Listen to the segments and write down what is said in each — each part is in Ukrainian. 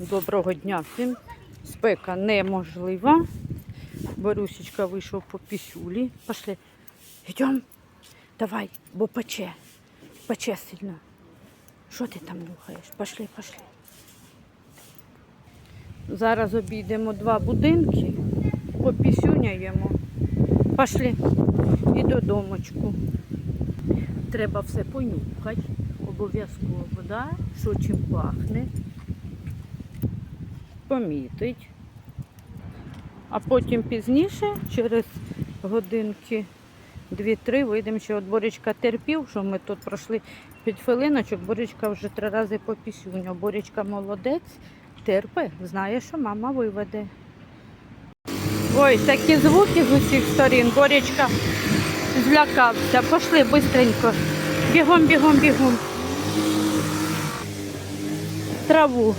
Доброго дня всім. Спека неможлива. Борусечка вийшов по пісюлі. Пошли. Йдемо. Давай, бо пече. Пече сильно. Що ти там нюхаєш? Пошли, пошли. Зараз обійдемо два будинки, попісюняємо. Пошли. І додомочку. Треба все понюхати. Обов'язково, да? що чим пахне. Помітить. А потім пізніше, через годинки дві-три, вийдемо, що от Боречка терпів, що ми тут пройшли п'ять хвилиночок, Боречка вже три рази попісюняв. Боречка молодець, терпи, знає, що мама виведе. Ой, такі звуки з усіх сторін. Боречка злякався. Пошли швидко. Бігом, бігом, бігом. Траву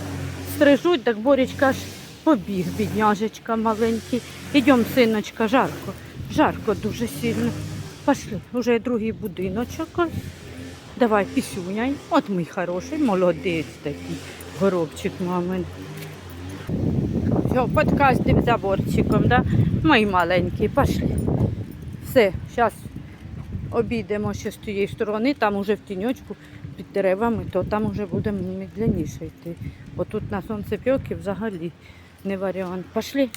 стрижуть, так Боречка ж побіг, бідняжечка маленький. Ідем, синочка, жарко. Жарко дуже сильно. Пошли, вже другий будиночок. Давай, пісюняй. От мій хороший, молодець такий, горобчик мамин. Все, подкастим заборчиком, да? Мої маленькі, пошли. Все, зараз обійдемо ще з тієї сторони, там уже в тіньочку під деревами, то там вже будемо медленніше йти. Бо тут на сонцепьокі взагалі не варіант. Пошли.